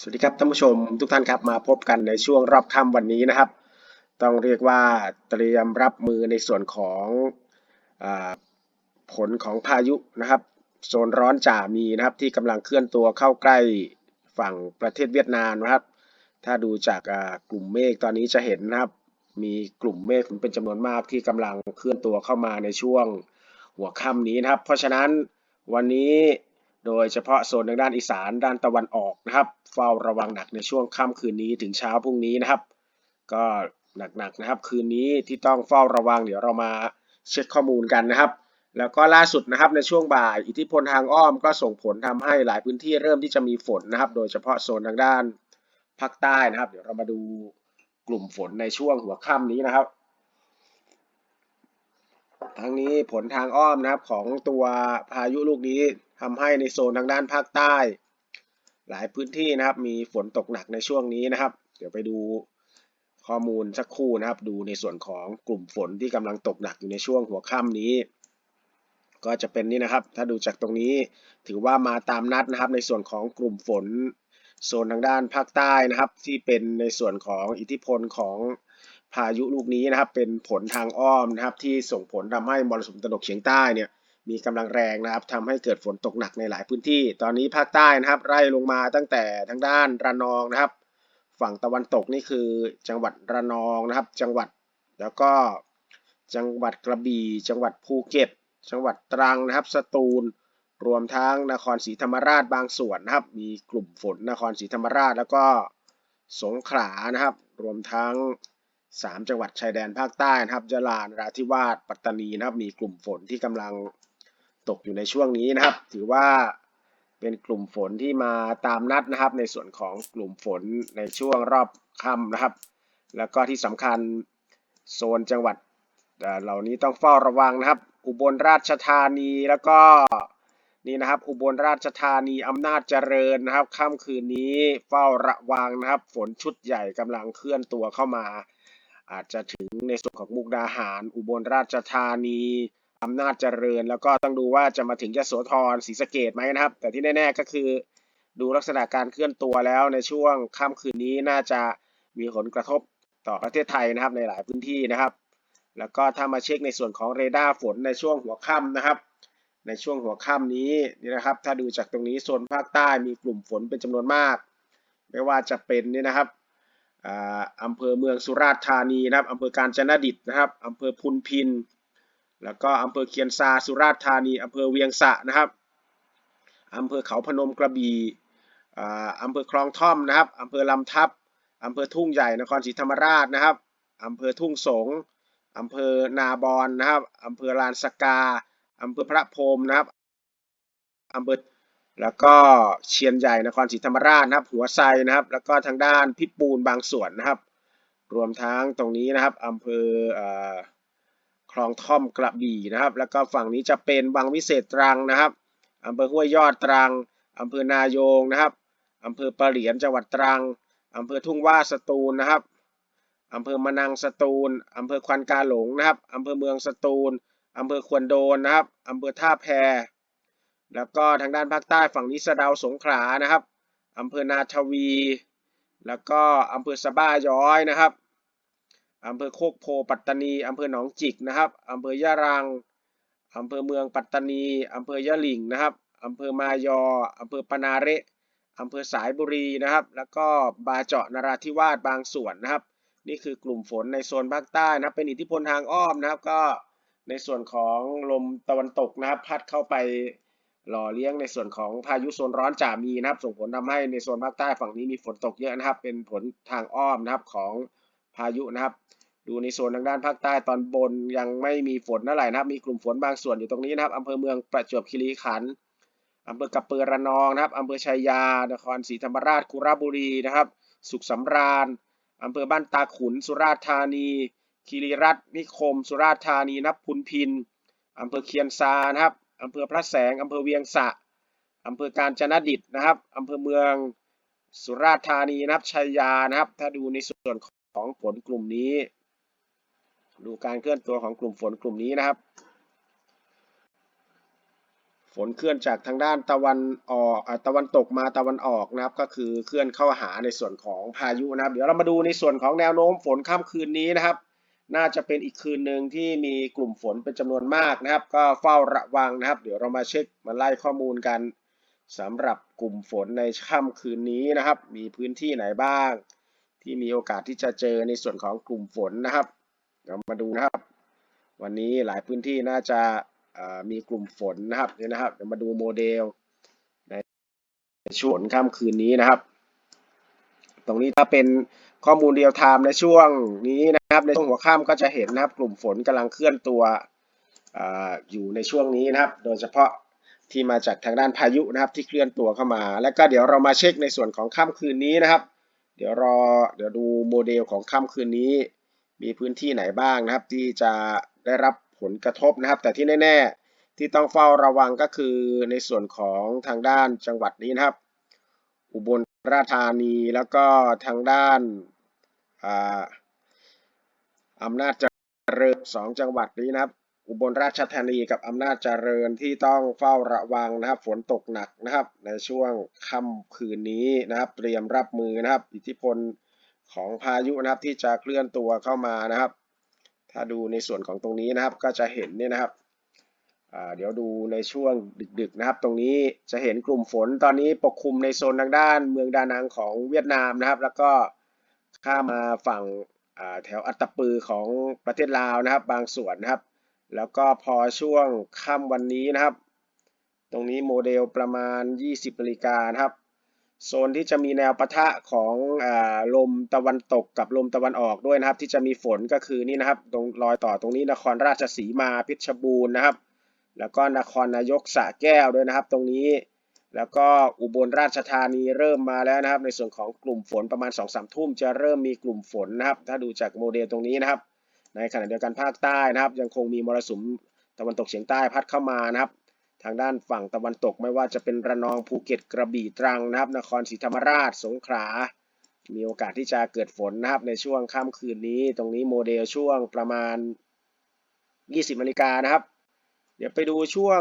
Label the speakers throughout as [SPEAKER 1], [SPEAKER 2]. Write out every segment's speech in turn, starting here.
[SPEAKER 1] สวัสดีครับท่านผู้ชมทุกท่านครับมาพบกันในช่วงรอบค่ำวันนี้นะครับ ต้องเรียกว่าเตรียมรับมือในส่วนของอผลของพายุนะครับ โซนร้อนจ่ามีนะครับที่กำลังเคลื่อนตัวเข้าใกล้ฝั่งประเทศเวียดนามนะครับ ถ้าดูจากกลุ่มเมฆตอนนี้จะเห็นนะครับ มีกลุ่มเมฆเป็นจำนวนมากที่กำลังเคลื่อนตัวเข้ามาในช่วงหัวค่ำนี้นะครับ เพราะฉะนั้นวันนี้ โดยเฉพาะโซนทางด้านอีสานด้านตะวันออกนะครับ เฝ้าระวังหนักในช่วงค่ำคืนนี้ถึงเช้าพรุ่งนี้นะครับ ก็หนักๆนะครับ คืนนี้ที่ต้องเฝ้าระวังเดี๋ยวเรามาเช็คข้อมูลกันนะครับ แล้วก็ล่าสุดนะครับในช่วงบ่ายอิทธิพลทางอ้อมก็ส่งผลทำให้หลายพื้นที่เริ่มที่จะมีฝนนะครับ โดยเฉพาะโซนทางด้านภาคใต้นะครับ เดี๋ยวเรามาดูกลุ่มฝนในช่วงหัวค่ำนี้นะครับ ทั้งนี้ผลทางอ้อมนะครับของตัวพายุลูกนี้ ทำให้ในโซนทางด้านภาคใต้ หลายพื้นที่นะครับ มีฝนตกหนักในช่วงนี้นะครับ เดี๋ยวไปดูข้อมูลสักครู่นะครับ ดูในส่วนของกลุ่มฝนที่กำลังตกหนักอยู่ในช่วงหัวค่ำนี้ ก็จะเป็นนี่นะครับ ถ้าดูจากตรงนี้ ถือว่ามาตามนัดนะครับ ในส่วนของกลุ่มฝนโซนทางด้านภาคใต้นะครับ ที่เป็นในส่วนของอิทธิพลของพายุลูกนี้นะครับ เป็นผลทางอ้อมนะครับ ที่ส่งผลทำให้มรสุมตะวันตกเฉียงใต้เนี่ย มีกำลังแรงนะครับทำให้เกิดฝนตกหนักในหลายพื้นที่ ตอนนี้ภาคใต้นะครับ ไล่ลงมาตั้งแต่ทางด้านระนองนะครับ ฝั่งตะวันตกนี่คือจังหวัดระนองนะครับ จังหวัดแล้วก็จังหวัดกระบี่ จังหวัดภูเก็ต จังหวัดตรังนะครับ สตูล รวมทั้งนครศรีธรรมราชบางส่วนนะครับ มีกลุ่มฝนนครศรีธรรมราชแล้วก็สงขลานะครับ รวมทั้ง 3 จังหวัดชายแดนภาคใต้นะครับยะลานราธิวาส ปัตตานีนะครับ มีกลุ่มฝนที่กำลัง ตกอยู่ในช่วงนี้นะครับ ถือว่าเป็นกลุ่มฝนที่มาตามนัดนะครับ ในส่วนของกลุ่มฝนในช่วงรอบค่ำนะครับ แล้วก็ที่สำคัญโซนจังหวัดเหล่านี้ต้องเฝ้าระวังนะครับ อุบลราชธานีแล้วก็นี่นะครับ อุบลราชธานีอำนาจเจริญนะครับค่ำคืนนี้เฝ้าระวังนะครับ ฝนชุดใหญ่กำลังเคลื่อนตัวเข้ามา อาจจะถึงในส่วนของมุกดาหาร อุบลราชธานี อำนาจเจริญ แล้วก็ต้องดูว่าจะมาถึงยโสธรศรีสะเกดไหมนะครับ แต่ที่แน่ๆก็คือ ดูลักษณะการเคลื่อนตัวแล้วในช่วงค่ำคืนนี้น่าจะมีผลกระทบต่อประเทศไทยนะครับในหลายพื้นที่นะครับ แล้วก็ถ้ามาเช็คในส่วนของเรดาร์ฝนในช่วงหัวค่ำนะครับ ในช่วงหัวค่ำนี้นี่นะครับ ถ้าดูจากตรงนี้โซนภาคใต้มีกลุ่มฝนเป็นจำนวนมาก ไม่ว่าจะเป็นนี่นะครับอ่าอำเภอเมืองสุราษฎร์ธานีนะครับอำเภอการจนดิตนะครับอำเภอพุนพิน แล้วก็อำเภอเคียนซาสุราษฎร์ธานีอำเภอเวียงสะนะครับอำเภอเขาพนมกระบี่อำเภอคลองท่อมนะครับอำเภอลำทับอำเภอทุ่งใหญ่นครศรีธรรมราชนะครับอำเภอทุ่งสงอำเภอนาบอนนะครับอำเภอลานสกาอำเภอพระพรมนะครับอำเภอแล้วก็เชียนใหญ่นครศรีธรรมราชนะครับ หัวไซนะครับ แล้วก็ทางด้านพิบูลบางส่วนนะครับ รวมทั้งตรงนี้นะครับอำเภอ คลองท่อมกระบี่นะครับ แล้วก็ฝั่งนี้จะเป็นบางวิเศษตรังนะครับอำเภอห้วยยอดตรังอำเภอนายงนะครับอำเภอปะเหลียนจังหวัดตรังอำเภอทุ่งว่าสตูลนะครับอำเภอมะนังสตูลอำเภอควันกาหลงนะครับอำเภอเมืองสตูลอำเภอควนโดนนะครับอำเภอท่าแพ แล้วก็ทางด้านภาคใต้ฝั่งนี้สะเดาสงขลานะครับอำเภอนาทวี แล้วก็อำเภอสะบ้าย้อยนะครับ อำเภอโคกโพปัตตานีอำเภอหนองจิกนะครับอำเภอยะรังอำเภอเมืองปัตตานีอำเภอยะหลิ่งนะครับอำเภอมายออำเภอปนาเระอำเภอสายบุรีนะครับ แล้วก็บาเจาะนราธิวาสบางส่วนนะครับ นี่คือกลุ่มฝนในโซนภาคใต้นะครับ เป็นอิทธิพลทางอ้อมนะครับ ก็ในส่วนของลมตะวันตกนะครับ พัดเข้าไปหล่อเลี้ยงในส่วนของพายุโซนร้อนจ่ามีนะครับ ส่งผลทำให้ในโซนภาคใต้ฝั่งนี้มีฝนตกเยอะนะครับ เป็นผลทางอ้อมนะครับของ พายุนะครับ ดูในโซนทางด้านภาคใต้ตอนบนยังไม่มีฝนเท่าไหร่นะครับ มีกลุ่มฝนบางส่วนอยู่ตรงนี้นะครับอำเภอเมืองประจวบคีรีขันธ์อำเภอกระเปือระนองนะครับอำเภอชัยยานครศรีธรรมราชกุราบุรีนะครับ สุขสำราญอำเภอบ้านตาขุน สุราษฎร์ธานีคีรีรัตน์นิคม สุราษฎร์ธานีนับพุนพินอำเภอเคียนซานะครับอำเภอพระแสงอำเภอเวียงสะอำเภอการจนดิตนะครับอำเภอเมืองสุราษฎร์ธานีนะครับชัยยานะครับ ถ้าดูในส่วน ของฝนกลุ่มนี้ ดูการเคลื่อนตัวของกลุ่มฝนกลุ่มนี้นะครับ ฝนเคลื่อนจากทางด้านตะวันออกอตะวันตกมาตะวันออกนะครับ ก็คือเคลื่อนเข้าหาในส่วนของพายุนะครับ เดี๋ยวเรามาดูในส่วนของแนวโน้มฝนค่ำคืนนี้นะครับ น่าจะเป็นอีกคืนหนึ่งที่มีกลุ่มฝนเป็นจำนวนมากนะครับ ก็เฝ้าระวังนะครับ เดี๋ยวเรามาเช็คมาไล่ข้อมูลกันสำหรับกลุ่มฝนในค่ำคืนนี้นะครับ มีพื้นที่ไหนบ้าง ที่มีโอกาสที่จะเจอในส่วนของกลุ่มฝนนะครับเดี๋ยวมาดูนะครับ วันนี้หลายพื้นที่น่าจะมีกลุ่มฝนนะครับเนี่ยนะครับเดี๋ยวมาดูโมเดลในช่วงค่ำคืนนี้นะครับ ตรงนี้ถ้าเป็นข้อมูลเรียลไทม์ในช่วงนี้นะครับ ในช่วงหัวค่ำก็จะเห็นนะครับ กลุ่มฝนกำลังเคลื่อนตัวอออยู่ในช่วงนี้นะครับ โดยเฉพาะที่มาจากทางด้านพายุนะครับ ที่เคลื่อนตัวเข้ามา แล้วก็เดี๋ยวเรามาเช็คในส่วนของค่ำคืนนี้นะครับ เดี๋ยวรอเดี๋ยวดูโมเดลของค่ำคืนนี้ มีพื้นที่ไหนบ้างนะครับ ที่จะได้รับผลกระทบนะครับ แต่ที่แน่ ๆ ที่ต้องเฝ้าระวังก็คือในส่วนของทางด้านจังหวัดนี้นะครับ อุบลราชธานีแล้วก็ทางด้านอาอำนาจเจริญสองจังหวัดนี้นะครับ อุบลราชธานีกับอำนาจเจริญที่ต้องเฝ้าระวังนะครับ ฝนตกหนักนะครับ ในช่วงค่ำคืนนี้นะครับ เตรียมรับมือนะครับ อิทธิพลของพายุนะครับที่จะเคลื่อนตัวเข้ามานะครับ ถ้าดูในส่วนของตรงนี้นะครับก็จะเห็นเนี่ยนะครับเดี๋ยวดูในช่วงดึกๆนะครับ ตรงนี้จะเห็นกลุ่มฝนตอนนี้ปกคลุมในโซนทางด้านเมืองดานังของเวียดนามนะครับ แล้วก็ข้ามาฝั่งแถวอัตตปือของประเทศลาวนะครับ บางส่วนนะครับ แล้วก็พอช่วงค่ำวันนี้นะครับ ตรงนี้โมเดลประมาณ 20นาฬิกานะครับ โซนที่จะมีแนวปะทะของอลมตะวันตกกับลมตะวันออกด้วยนะครับ ที่จะมีฝนก็คือนี่นะครับ ตรงรอยต่อตรงนี้นครราชสีมาเพชบูรณ์นะครับ แล้วก็นครนายกสระแก้วด้วยนะครับ ตรงนี้แล้วก็อุบลราชธานีเริ่มมาแล้วนะครับ ในส่วนของกลุ่มฝนประมาณ2อสามทุ่มจะเริ่มมีกลุ่มฝนนะครับ ถ้าดูจากโมเดลตรงนี้นะครับ ในขณะเดียวกันภาคใต้นะครับ ยังคงมีมรสุมตะวันตกเฉียงใต้พัดเข้ามานะครับ ทางด้านฝั่งตะวันตกไม่ว่าจะเป็นระนองภูเก็ตกระบี่ตรังนะครับ นครศรีธรรมราชสงขลา มีโอกาสที่จะเกิดฝนนะครับ ในช่วงค่ำคืนนี้ ตรงนี้โมเดลช่วงประมาณ 20นาฬิกานะครับ เดี๋ยวไปดูช่วง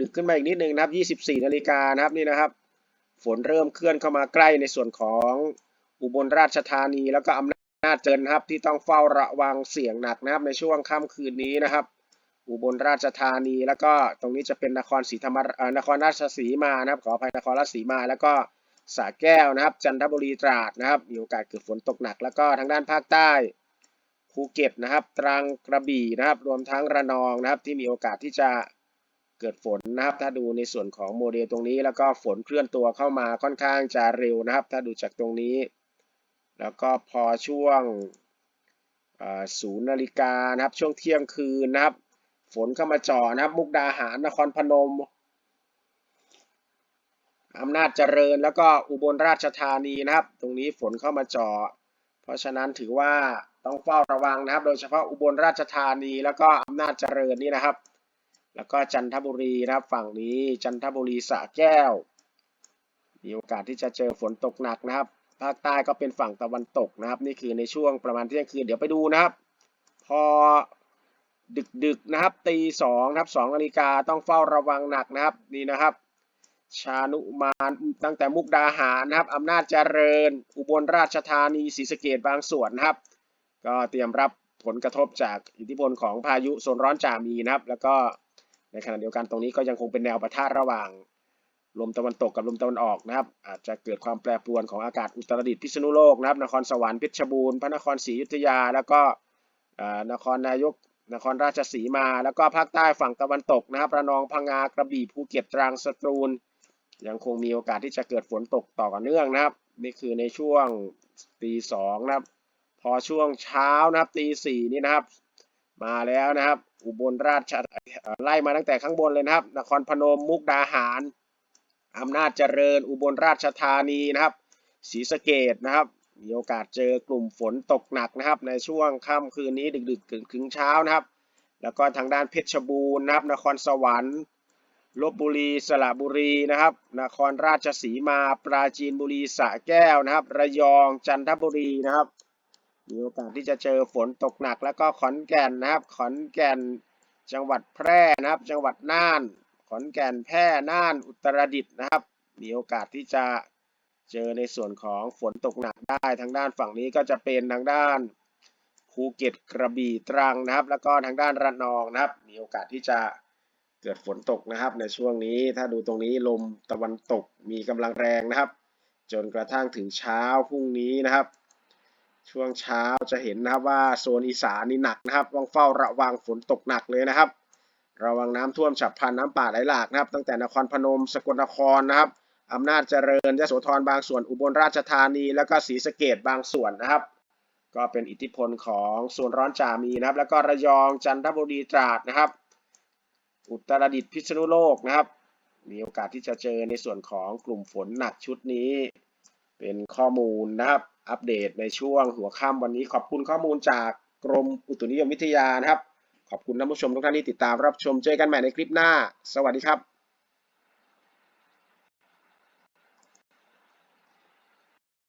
[SPEAKER 1] ดึกขึ้นมาอีกนิดนึงนะครับ 24นาฬิกานะครับนี่นะครับ ฝนเริ่มเคลื่อนเข้ามาใกล้ในส่วนของอุบลราชธานีแล้วก็อำนาจ น่าเจริญนะครับที่ต้องเฝ้าระวังเสี่ยงหนักนะครับในช่วงค่ำคืนนี้นะครับ อุบลราชธานีแล้วก็ตรงนี้จะเป็นนครศรีธรรมนครราชสีมานะครับ ขออภัยนครราชสีมา แล้วก็สระแก้วนะครับ จันทบุรีตราดนะครับมีโอกาสเกิดฝนตกหนัก แล้วก็ทางด้านภาคใต้ภูเก็ตนะครับ ตรังกระบี่นะครับ รวมทั้งระนองนะครับ ที่มีโอกาสที่จะเกิดฝนนะครับ ถ้าดูในส่วนของโมเดลตรงนี้ แล้วก็ฝนเคลื่อนตัวเข้ามาค่อนข้างจะเร็วนะครับ ถ้าดูจากตรงนี้ แล้วก็พอช่วงศูนย์นาฬิกานะครับช่วงเที่ยงคืนนะครับ ฝนเข้ามาจ่อนะครับมุกดาหารนครพนมอำนาจเจริญแล้วก็อุบลราชธานีนะครับ ตรงนี้ฝนเข้ามาจ่อเพราะฉะนั้นถือว่าต้องเฝ้าระวังนะครับ โดยเฉพาะอุบลราชธานีแล้วก็อำนาจเจริญนี่นะครับ แล้วก็จันทบุรีนะครับ ฝั่งนี้จันทบุรีสระแก้ว มีโอกาสที่จะเจอฝนตกหนักนะครับ ภาคใต้ก็เป็นฝั่งตะวันตกนะครับ นี่คือในช่วงประมาณเที่ยงคืนเดี๋ยวไปดูนะครับ พอดึกๆนะครับตีสองนะครับสองนาฬิกาต้องเฝ้าระวังหนักนะครับนี่นะครับ ชานุมานตั้งแต่มุกดาหารนะครับอำนาจเจริญ อุบลราชธานีศรีสะเกดบางส่วนนะครับ ก็เตรียมรับผลกระทบจากอิทธิพลของพายุโซนร้อนจามีนะครับ แล้วก็ในขณะเดียวกันตรงนี้ก็ยังคงเป็นแนวปะทะระหว่าง ลมตะวันตกกับลมตะวันออกนะครับ อาจจะเกิดความแปรปรวนของอากาศอุตรดิตถ์พิษณุโลกนะครับ นครสวรรค์เพชรบูรณ์พระนครศรีอยุธยา แล้วก็นครนายก นครราชสีมา แล้วก็ภาคใต้ฝั่งตะวันตกนะครับระนองพังงากระบี่ภูเก็ตตรังสตูล ยังคงมีโอกาสที่จะเกิดฝนตกต่อเนื่องนะครับ นี่คือในช่วงตีสองนะครับ พอช่วงเช้านะครับตีสี่นี่นะครับ มาแล้วนะครับ อุบลราชไล่มาตั้งแต่ข้างบนเลยนะครับ นครพนมมุกดาหาร อำนาจเจริญอุบลราชธานีนะครับศรีสะเกดนะครับ มีโอกาสเจอกลุ่มฝนตกหนักนะครับ ในช่วงค่ำคืนนี้ดึกๆถึงเช้านะครับ แล้วก็ทางด้านเพชรบูรณ์นะครับ นครสวรรค์ลบบุรีสระบุรีนะครับ นครราชสีมา ปราจีนบุรีสระแก้วนะครับ ระยองจันทบุรีนะครับ มีโอกาสที่จะเจอฝนตกหนัก แล้วก็ขอนแก่นนะครับ ขอนแก่นจังหวัดแพร่นะครับ จังหวัดน่าน อนแก่นแพร่น่านอุตรดิตถ์นะครับ มีโอกาสที่จะเจอในส่วนของฝนตกหนักได้ทางด้านฝั่งนี้ก็จะเป็นทางด้านภูเก็ตกระบี่ตรังนะครับ แล้วก็ทางด้านระนองนะครับ มีโอกาสที่จะเกิดฝนตกนะครับในช่วงนี้ถ้าดูตรงนี้ลมตะวันตกมีกำลังแรงนะครับ จนกระทั่งถึงเช้าพรุ่งนี้นะครับ ช่วงเช้าจะเห็นนะครับว่าโซนอีสานนี่หนักนะครับต้องเฝ้าระวังฝนตกหนักเลยนะครับ ระวังน้ำท่วมฉับพลันน้ำป่าไหลหลากนะครับ ตั้งแต่นครพนมสกลนครนะครับอำนาจเจริญยโสธรบางส่วนอุบลราชธานี แล้วก็ศรีสะเกดบางส่วนนะครับ ก็เป็นอิทธิพลของโซนร้อนจ่ามีนะครับ แล้วก็ระยองจันทบุรีตราดนะครับ อุตรดิตถ์พิษณุโลกนะครับ มีโอกาสที่จะเจอในส่วนของกลุ่มฝนหนักชุดนี้ เป็นข้อมูลนะครับ อัปเดตในช่วงหัวค่ำวันนี้ขอบคุณข้อมูลจากกรมอุตุนิยมวิทยานะครับ ขอบคุณท่านผู้ชมทุกท่านที่ติดตามรับชมเจอกันใหม่ในคลิปหน้า สวัสดีครับ